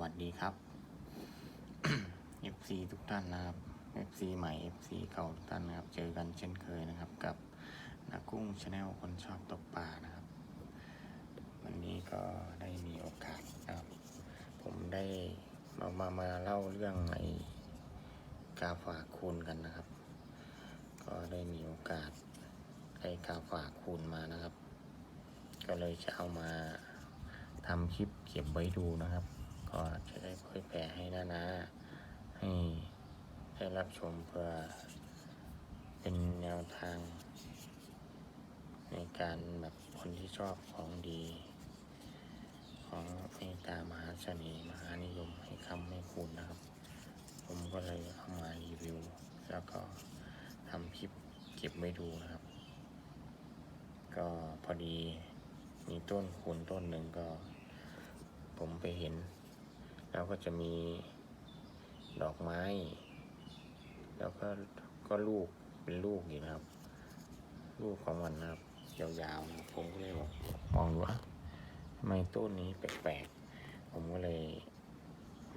วัสดีครับ FC ทุกท่านนะครับ FC ใหม่ FC เก่าทุกท่านนะครับ เจอกันเช่นเคยนะครับ กับนักกุ้งชาแนลคนชอบตกปลานะครับ วันนี้ก็ได้มีโอกาสนะครับ ผมได้มามามาเล่าเรื่องไอ้กาฝากคูณกันนะครับ ก็ได้มีโอกาสได้กาฝากคูณมานะครับ ก็เลยจะเอามาทำคลิปเก็บไว้ดูนะครับ ก็จะได้เผยแผ่ให้นานาให้ได้รับชมเพื่อเป็นแนวทาง ในการแบบคนที่ชอบของดี ของเมตตามหาเสน่ห์มหานิยมให้คำให้คุณนะครับ ผมก็เลยเอามารีวิว แล้วก็ทำคลิปเก็บไว้ดูนะครับ ก็พอดีมีต้นคูณต้นหนึ่งก็ ผมไปเห็น แล้วก็จะมีดอกไม้ แล้วก็ก็ลูกเป็นลูกอยู่นะครับ ลูกของมันนะครับ ยาวๆผมก็เลยบอกมองดูว่าทำไมต้นนี้แปลกๆ ผมก็เลย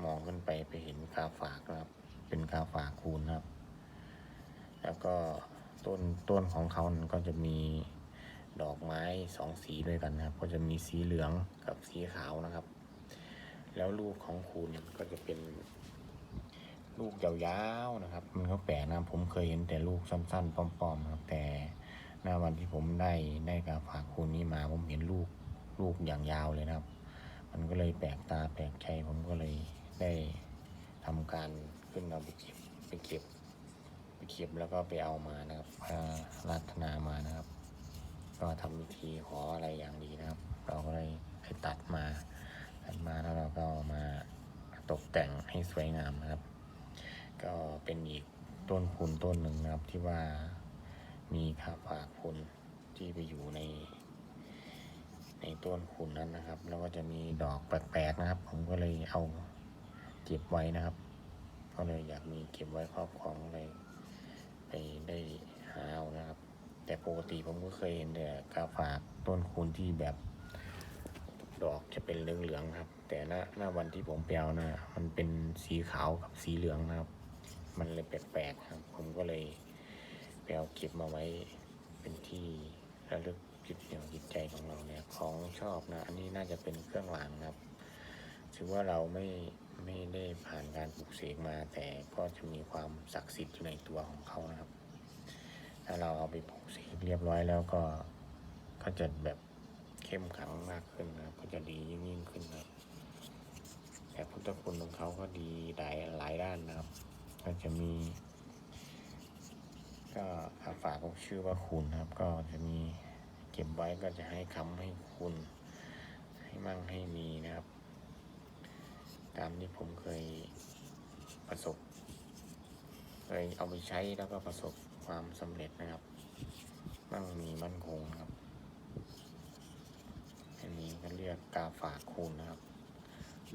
มองขึ้นไปไปเห็นกาฝากนะครับ เป็นกาฝากคูณนะครับ แล้วก็ต้นต้นของเขานั้นก็จะมีดอกไม้สองสีด้วยกันนะครับ ก็จะมีสีเหลืองกับสีขาวนะครับ แล้วลูกของคูณก็จะเป็น ลูกยาวๆนะครับ มันก็แปลกนะผมเคยเห็นแต่ลูกสั้นๆป้อมๆนะครับแต่หน้าวันที่ผมได้ได้กาฝากคูณนี้มาผมเห็นลูกลูกอย่างยาวเลยนะครับ มันก็เลยแปลกตาแปลกใจผมก็เลยได้ทำการขึ้นเอาไปเก็บไปเก็บไปเก็บแล้วก็ไปเอามานะครับมารัตนามานะครับ ก็ทำพิธีขออะไรอย่างดีนะครับ เราก็เลยไปตัดมา ตัดมาแล้วเราก็มาตกแต่งให้สวยงามนะครับ ก็เป็นอีกต้นพุนต้นหนึ่งนะครับที่ว่ามีข้าฝากพุนที่ไปอยู่ใน ในต้นคุณนั้นนะครับ แล้วก็จะมีดอกแปลกๆนะครับ ผมก็เลยเอาเก็บไว้นะครับ ก็เลยอยากมีเก็บไว้ครอบครองเลยไปได้หาเอานะครับ แต่ปกติผมก็เคยเห็นแต่กาฝากต้นคูณที่แบบ ดอกจะเป็นเหลืองๆครับ แต่หน้าหน้าวันที่ผมไปเอานะมันเป็นสีขาวกับสีเหลืองนะครับ มันเลยแปลกๆครับ ผมก็เลยไปเอาเก็บมาไว้เป็นที่ระลึกจิตเหนี่ยวจิตใจของเราเนี่ยของชอบนะ อันนี้น่าจะเป็นเครื่องรางนะครับ ถือว่าเราไม่ไม่ได้ผ่านการปลูกเสกมา แต่ก็จะมีความศักดิ์สิทธิ์อยู่ในตัวของเขานะครับ ถ้าเราเอาไปปลูกเสกเรียบร้อยแล้วก็ก็จะแบบ เข้มขังมากขึ้นนะครับ ก็จะดียิ่งยิ่งขึ้นนะครับแต่พุทธคุณของเขาก็ดีหลายหลายด้านนะครับ ก็จะมี ก็อาฝากก็ชื่อว่าคุณนะครับ ก็จะมีเก็บไว้ก็จะให้คำให้คุณ ให้มั่งให้มีนะครับ ตามที่ผมเคยประสบเคยเอาไปใช้แล้วก็ประสบความสำเร็จนะครับ มั่งมีมั่นคงครับ นี้ก็เรียกกาฝากคูณนะครับ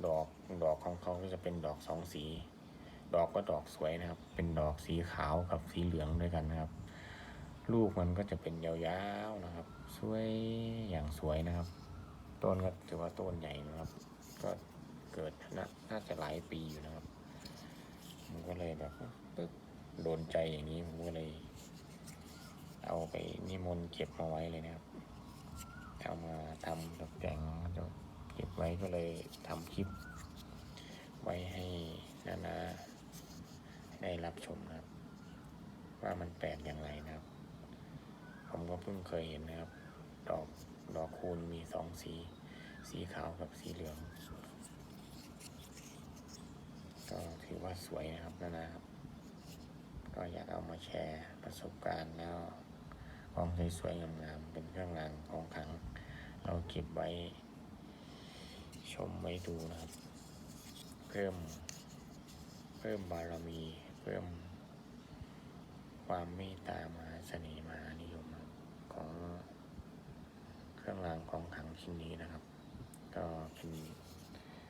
ดอกดอกของเขาก็จะเป็นดอกสองสี ดอกก็ดอกสวยนะครับ เป็นดอกสีขาวกับสีเหลืองด้วยกันนะครับ ลูกมันก็จะเป็นยาวๆนะครับ สวยอย่างสวยนะครับ ต้นก็ถือว่าต้นใหญ่นะครับ ก็เกิดนาน่าจะหลายปีอยู่นะครับผมก็เลยแบบปึ๊บโดนใจอย่างนี้ผมก็เลย เอาไปนิมนต์เก็บมาไว้เลยนะครับ เอามาทำตกแต่งเก็บไว้ก็เลยทำคลิป ไว้ให้นานาได้รับชมนะครับ ว่ามันแปลกอย่างไรนะครับ ผมก็เพิ่งเคยเห็นนะครับ ดอกดอกคูณมีสองสี สีขาวกับสีเหลือง ก็ถือว่าสวยนะครับนานาครับ ก็อยากเอามาแชร์ประสบการณ์แล้วของสวยๆงามๆเป็นเครื่องรางของขลัง เราเก็บไว้ ชมไว้ดูนะครับ เพิ่ม เพิ่มบารมี เพิ่ม ความเมตตามหาเสน่ห์มหานิยมของเครื่องรางของขังชิ้นนี้นะครับ ก็เป็น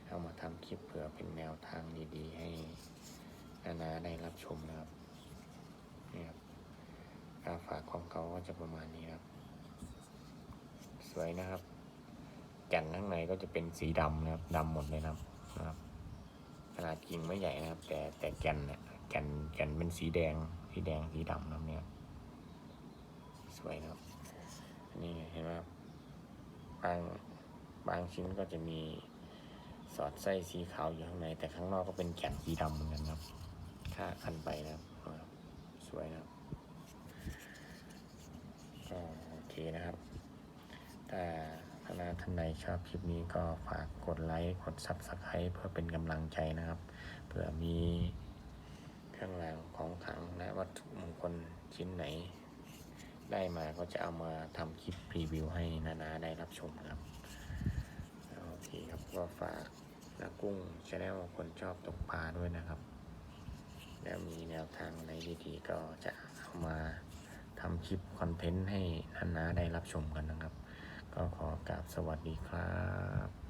เอามาทำคลิปเผื่อเป็นแนวทางดีๆ ให้นานาได้รับชมนะครับนี่ครับการฝากของเขาก็จะประมาณนี้ครับ สวยนะครับ แก่นข้างในก็จะเป็นสีดำนะครับดำหมดเลยนะครับนะครับขนาดกิ่งไม่ใหญ่นะครับ แต่แต่แก่นเนี่ยแก่นแก่นเป็นสีแดง สีแดงสีดำนะเนี่ยสวยนะครับนนี้เห็นไหมครับบางบางชิ้นก็จะมีสอดไส้สีขาวอยู่ข้างในแต่ข้างนอกก็เป็นแก่นสีดำเหมือนกันครับ ค่าคันไปนะครับ สวยนะครับก็โอเคนะครับ คณะท่านใดชอบคลิปนี้ก็ฝากกดไลค์กดซับสไคร b ์เพื่อเป็นกำลังใจนะครับเผื่อมีเครื่องรางของขลังและวัตถุมงคลชิ้นไหน ได้มาก็จะเอามาทำคลิปรีวิวให้นานาได้รับชมครับโอเคครับก็ฝากนากุ้งชาแนลคนชอบตกปลาด้วยนะครับ แล้วมีแนวทางไหนดีๆก็จะเอามาทำคลิปคอนเทนต์ให้นานาได้รับชมกันนะครับ ก็ขอกราบสวัสดีครับ